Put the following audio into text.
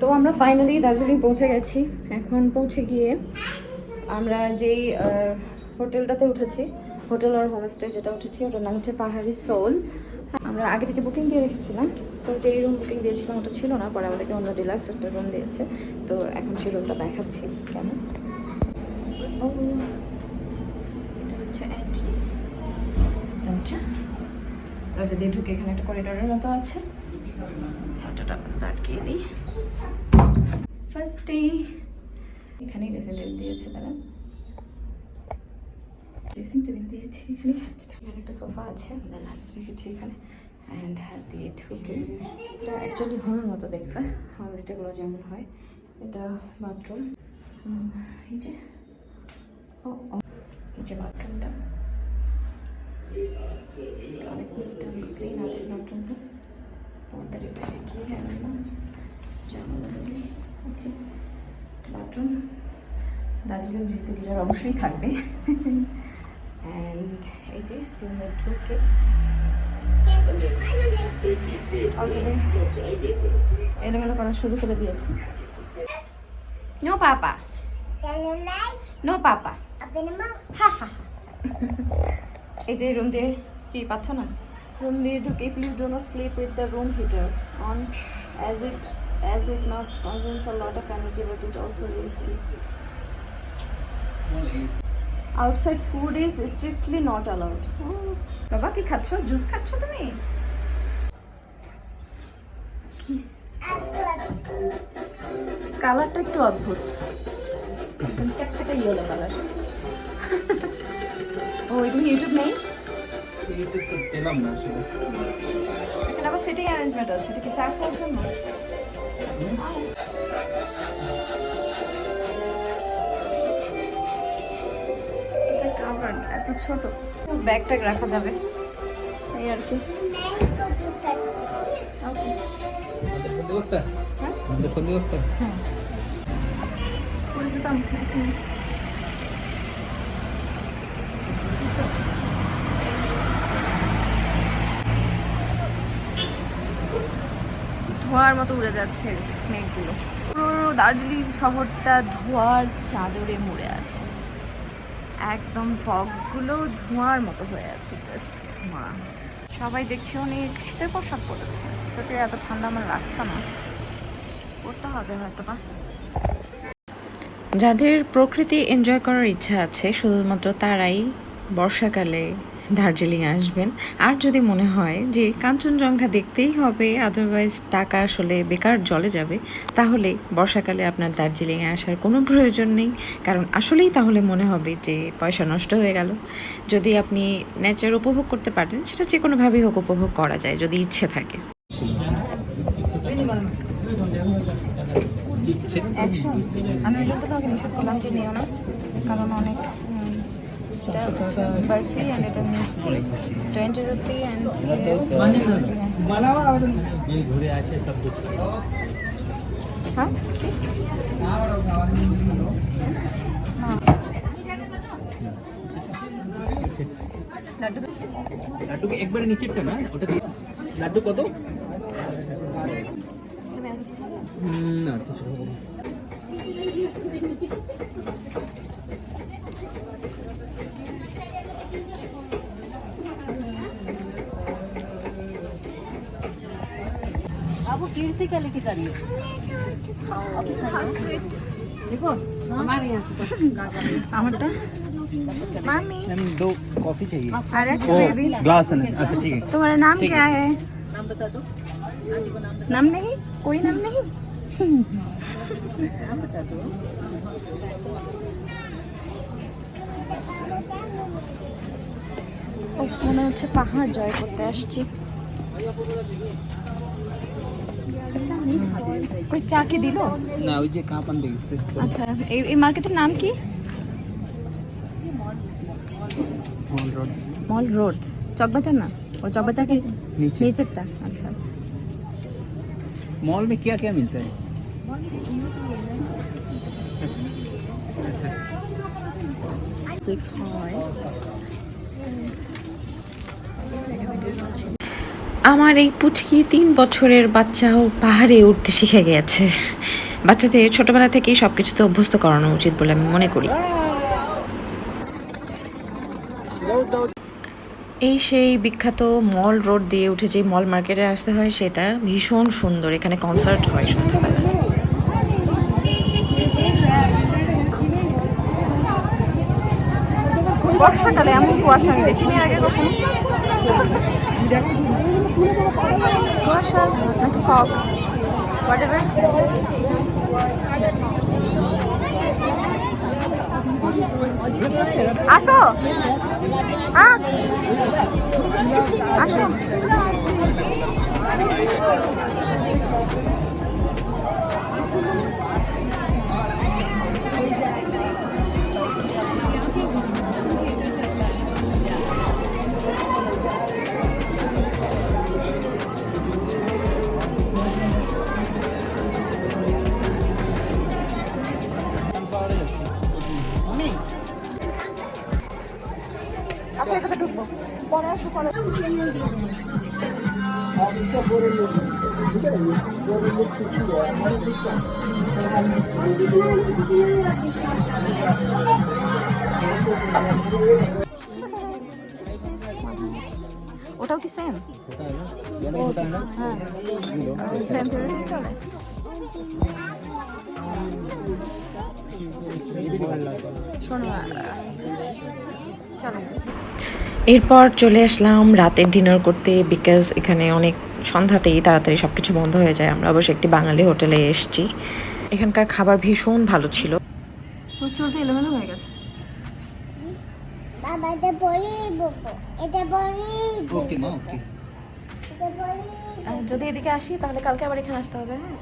তো আমরা ফাইনালি দার্জিলিং পৌঁছে গেছি। এখন পৌঁছে গিয়ে আমরা যেই হোটেলটাতে উঠেছি, হোটেল আর হোমস্টে যেটা উঠেছি, ওটার নাম হচ্ছে পাহাড়ি সোল। আমরা আগে থেকে বুকিং দিয়ে রেখেছিলাম, তো যেই রুম বুকিং দিয়েছিলাম ওটা ছিল না, পরে আমাদেরকে অন্য ডিলাক্স একটা রুম দিয়েছে, তো এখন সেই রুমটা দেখাচ্ছি, কেমন? এটা হচ্ছে ঢুকে এখানে একটা করিডোরের মতো আছে। দরজাটা আটকিয়ে দিই। ফার্স্টেই এখানেই ড্রেসিং টেবিল দিয়েছে তারা। ড্রেসিং টেবিল দিয়েছে এখানে। একটা সোফা আছে দেন হাত রেখেছি এখানে। অ্যান্ড হাত দিয়ে ঢুকে। এটা অ্যাকচুয়ালি হোমের মতো দেখতে হোমস্টেগুলো যেমন হয়। এটা বাথরুম এই যে। ও, এই যে বাথরুমটা অনেক নিট অ্যান্ড ক্লিন আছে বাথরুমটা পর্দার দার্জিলিং যেহেতু গিজার অবশ্যই থাকবে অ্যান্ড এই যে রুমে ঢুকে এলোমেলো করা শুরু করে দিয়েছে নো পাপা নো পাপা হা হা হা এই যে রুম দিয়ে কি পাচ্ছ না রুম দিয়ে ঢুকে please do not sleep with the room heater on as it as it not consumes a lot of energy but it also risky outside food is strictly not allowed বাবা কি খাচ্ছ? Juice খাচ্ছ তুমি? কালারটা একটু অদ্ভুত। একটা ইয়েলো কালার ও তুমি ইউটিউব নেই ইউটিউব তো পেলাম না আসলে। এখানে আবার সিটিং অ্যারেঞ্জমেন্ট আছে এটা কি চা খাওয়ার জন্য এটা covered, এত ছোট। ব্যাগ ট্যাগ রাখা যাবে। এই আর কি। দেবো একটা হ্যাঁ? আমাদের ফোন দেবো একটা হ্যাঁ করে দিতাম এখন। ধোঁয়ার মতো উড়ে যাচ্ছে মেঘগুলো। পুরো দার্জিলিং শহরটা ধোঁয়ার চাদরে মুড়ে আছে। একদম ফগগুলো ধোঁয়ার মতো হয়ে আছে জাস্ট ধোঁয়া। সবাই দেখছি অনেক শীতের পোশাক পরেছে। যাতে এত ঠান্ডা আমার লাগছে না। পড়তে হবে হয়তো বা। যাদের প্রকৃতি এনজয় করার ইচ্ছা আছে, শুধুমাত্র তারাই বর্ষাকালে দার্জিলিং আসবেন। আর যদি মনে হয় যে কাঞ্চনজঙ্ঘা দেখতেই হবে আদারওয়াইজ টাকা আসলে বেকার জলে যাবে, তাহলে বর্ষাকালে আপনার দার্জিলিংয়ে আসার কোনো প্রয়োজন নেই। কারণ আসলেই তাহলে মনে হবে যে পয়সা নষ্ট হয়ে গেল। যদি আপনি নেচার উপভোগ করতে পারেন, সেটা যে কোনোভাবেই হোক উপভোগ করা যায়, যদি ইচ্ছে থাকে। আমি নিষেধ করলাম যে কারণ অনেক এটা হচ্ছে বরফি অ্যান্ড এটা মিষ্টি। টোয়েন্টি রুপি অ্যান্ড হ্যাঁ? লাড্ডুকে একবারে নিচেরটা না ওটা দিয়ে লাড্ডু কত? না কিছু अब से क्या लेके जा रही है? देखो हमारे यहाँ से मामी दो कॉफ़ी चाहिए। अरे ग्लास अच्छा ठीक है। तुम्हारा नाम क्या है। नाम बता दो। नाम नहीं? कोई नाम नहीं? মনে হচ্ছে পাহাড় জয় করতে আসছি কই চা কি দিল না ওই যে কাপ আনতে গেছে আচ্ছা এই এই মার্কেটের নাম কি mall road mall road Chawkbazar না ও চকবাজার কি नीचे নিচেরটা আচ্ছা আচ্ছা मॉल में क्या क्या मिलता है अच्छा হয় আমার এই পুচকি তিন বছরের বাচ্চাও পাহাড়ে উঠতে শিখে গেছে। বাচ্চাদের ছোটবেলা থেকেই সব কিছুতে অভ্যস্ত করানো উচিত বলে আমি মনে করি। এই সেই বিখ্যাত মল রোড দিয়ে উঠে যে মল মার্কেটে আসতে হয়, সেটা ভীষণ সুন্দর। এখানে কনসার্ট হয় সন্ধ্যাবেলা। বর্ষাকালে এমন কুয়াশা আমি দেখিনি আগে কখনো। আসো। আসো। ওটাও কি সেম হ্যাঁ। সেম চলে শোনো চলো। এরপর চলে আসলাম রাতের ডিনার করতে বিকজ এখানে অনেক সন্ধ্যাতেই তাড়াতাড়ি সব কিছু বন্ধ হয়ে যায়। আমরা অবশ্য একটি বাঙালি হোটেলে এসেছি। এখানকার খাবার ভীষণ ভালো ছিল। তো এলোমেলো হয়ে গেছে। বাবা এটা বকো এটা পরে ওকে মা ওকে এটা পরে আহ, যদি এদিকে আসি তাহলে কালকে আবার এখানে আসতে হবে হ্যাঁ?